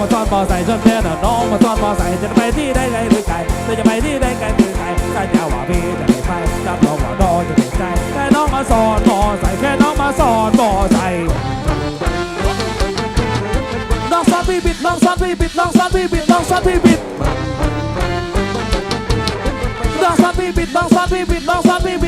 ม่น้องมาซ่อนมอใส่ชนแม่น้องมาซ่อนมอใส่จะไปที่ใดไกลหรือไกลจะไปที่ใดไกลหรือไกลถ้าจะว่าพี่จะไม่ไปรับรองว่าน้องจะเป็นใจแค่น้องมาสอนมอใส่แค่น้องมาสอนมอใส่น้องสอนพี่บิดน้องสอนพี่บิดน้องสอนพี่บิดน้องสอนพี่บิดน้องสอนพี่บิดน้องสอนพี่บิดน้องสอนพี่บิด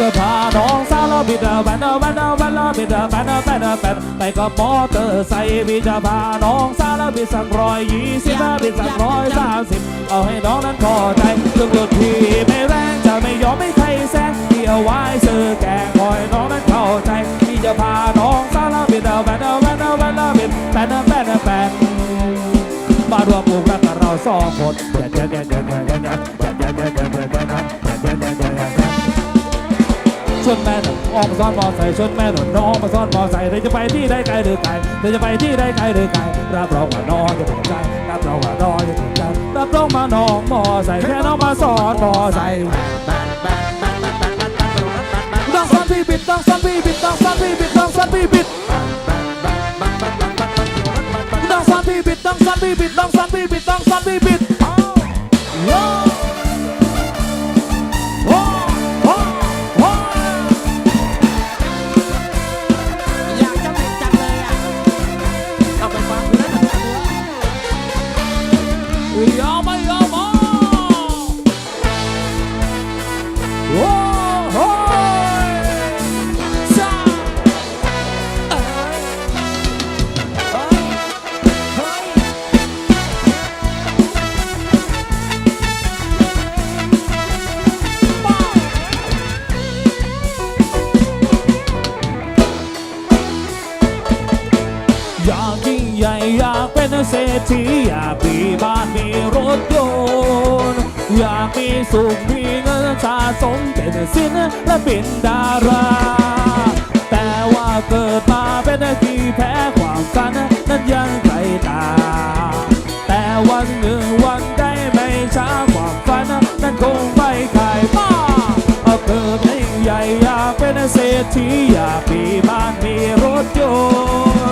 ก็พาน้องสาวเราบิดแบนแบนแบนบิดแบนแบนแบนไปกับมอเตอร์ไซค์พี่จะพาน้องสาวเราบิดสักร้อยยี่สิบบิดสักร้อยสามสิบเอาให้น้องนั้นพอใจเรื่องรถพี่ไม่แรงจะไม่ยอมไม่ใครแซงเที่ยวไว้ซื้อแกงคอยน้องนั้นเข้าใจบิดจะพาน้องสาวเราบิดแบนแบนแบนบิดแบนแบนแบนมารวมกลุ่มรักเราสองคนเด็ดเด็ดเด็ดเด็ดเด็ด ชวนแม่หนุ่มออกมาซ้อนมอใส่ชวนแม่หนุ่มน้องมาซ้อนมอใส่เธอจะไปที่ใดไกลหรือไกลเธอจะไปที่ใดไกลหรือไกลรับรองว่าน้องจะถูกใจรับรองว่าน้องจะถูกใจรับรองมาน้องมอใส่แค่น้องมาสอนมอใส่ต้องซ้อนพี่บิดต้องซ้อนพี่บิดต้องซ้อนพี่บิดต้องซ้อนพี่บิดต้องซันพี่บิดต้องซันพี่บิดต้องซันพี่บิดต้องซันพี่บิด ใหญ่อยากเป็นเศรษฐีอยากมีบ้านมีรถยนต์อยากมีสุขมีเงินสะสมเป็นศิลและเป็นดารา แต่ว่าเกิดมาเป็นที่แพ้ความฝันนั้นยังไกลตา แต่วันหนึ่งวันใดไม่ช้าความฝันนั้นคงไม่ขายบ้าเอาเกิดให้ใหญ่อยากเป็นเศรษฐีอยากมีบ้านมีรถย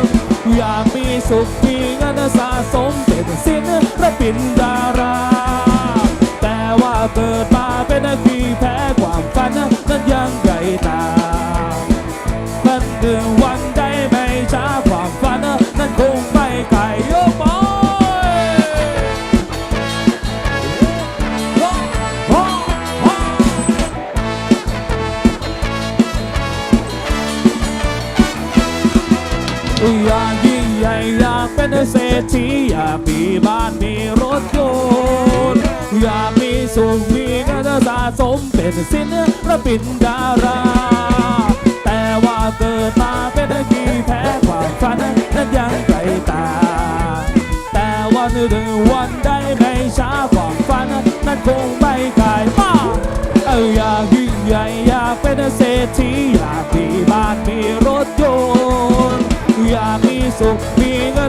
นต์ อยากมีสุขมีเงินสะสมเป็นศิลและป็นดารา แต่ว่าเกิดมาเป็นขี้แพ้ความฝันนั้นยังไกลตามันเดือวันใดไม่ช้าความฝันนั้นคงไม่ไกลโยบอยว้าวว้าวว้าวอยา เป็นเศรษฐีอยากมีบ้านมีรถยนต์อยากมีสุขมีเงินสะสมเป็นศิลปินดารา แต่ว่าเกิดมาเป็นขี้แพ้ความฝัน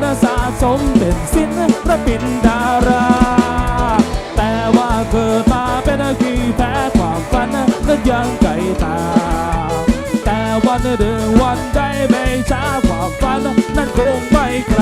นสะสมเป็นศิลปินดารา แต่ว่าเกิดมาเป็นขี้แพ้ความฝันนั้นยังไกลตา แต่วันหนึ่งวันใดไม่ช้าความฝันนั้นคงไม่ไกล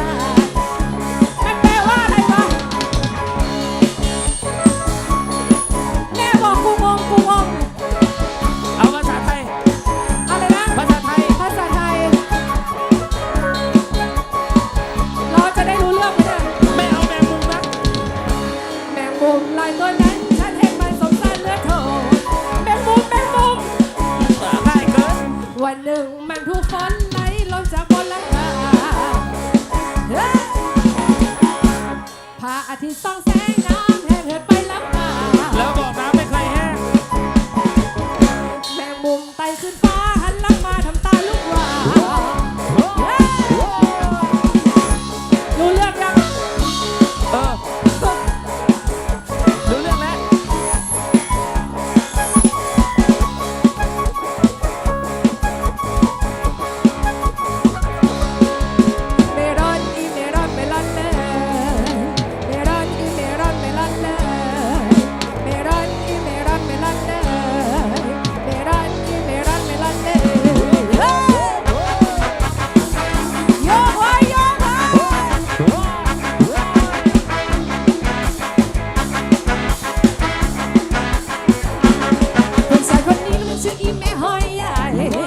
खुशी में हो। आए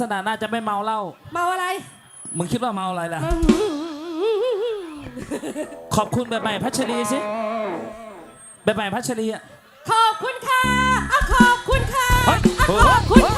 ษณะน่าจะไม่เมาเหล้าเมาอะไรมึงคิดว่าเมาอะไรล่ะ ขอบคุณแบบใหม่พัชรีสิแบบใหม่พัชรีอะ ขอบคุณค่ะอะขอบคุณค่ะเฮ้ย อะขอบคุณค่ะ